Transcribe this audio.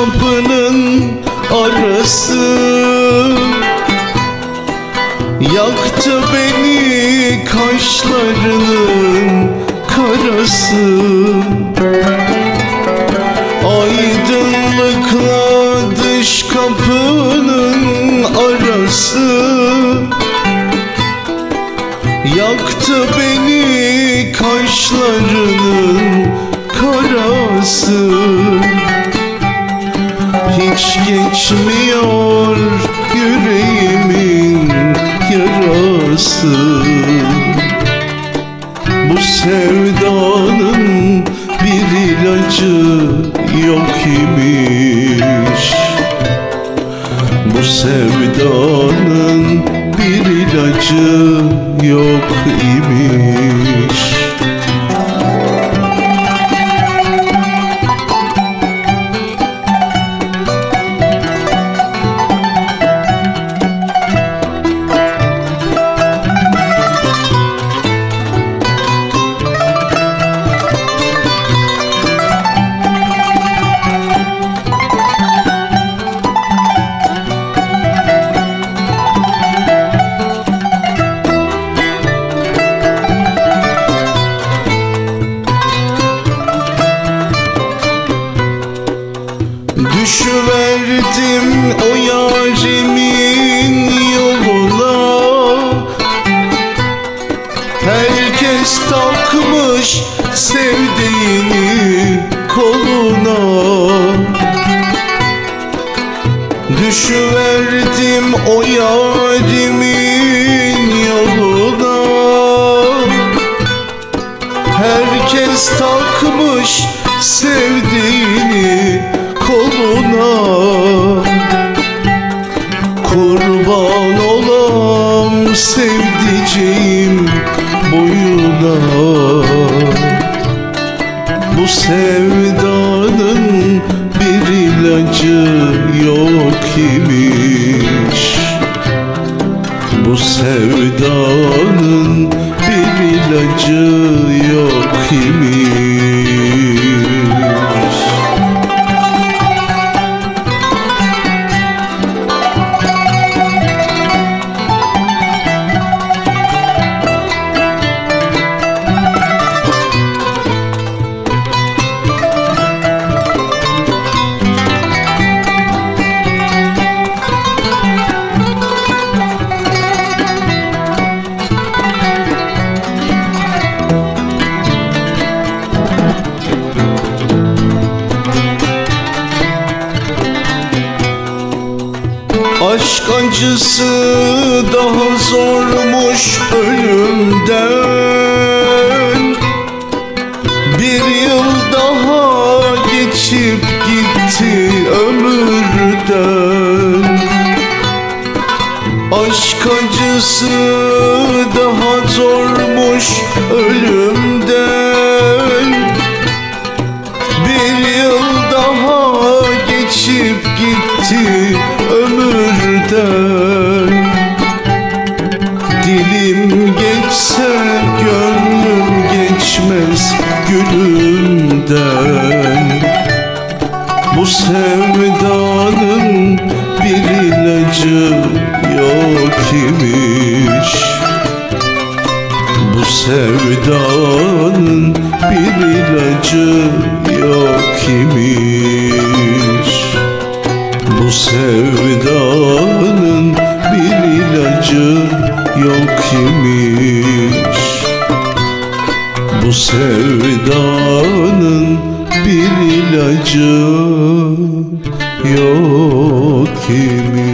kapının arası. Yaktı beni kaşlarının karası. Aydınlıkla dış kapının arası. Yaktı beni kaşlarının karası. Hiç geçmiyor yüreğimin yarası. Bu sevdanın bir ilacı yok imiş. Bu sevdanın bir ilacı yok imiş Herkes takmış sevdiğini koluna. Kurban olam sevdiceğim boyuna. Bu sevdanın bir ilacı yok imiş. Bu sevdanın bir ilacı yok imiş Aşk acısı daha zormuş ölümden? Bir yıl daha geçip gitti ömürden. Aşk acısı daha zormuş ölümden. Bir yıl daha geçip gitti ömürden Dilim geçse gönlüm geçmez gülümden Bu sevdanın bir ilacı yok imiş. Bu sevdanın bir ilacı yok imiş. Sevdanın sevdanın bir ilacı yok imiş